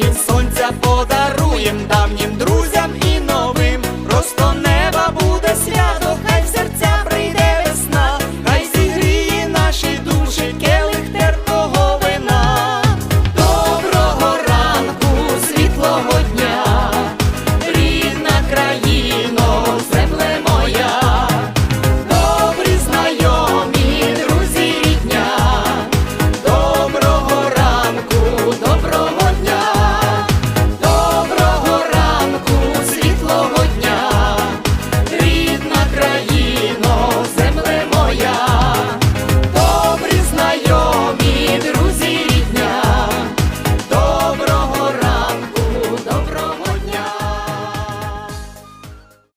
промінь сонця подаруєм давнім друзям і новим, просто неба буде свят.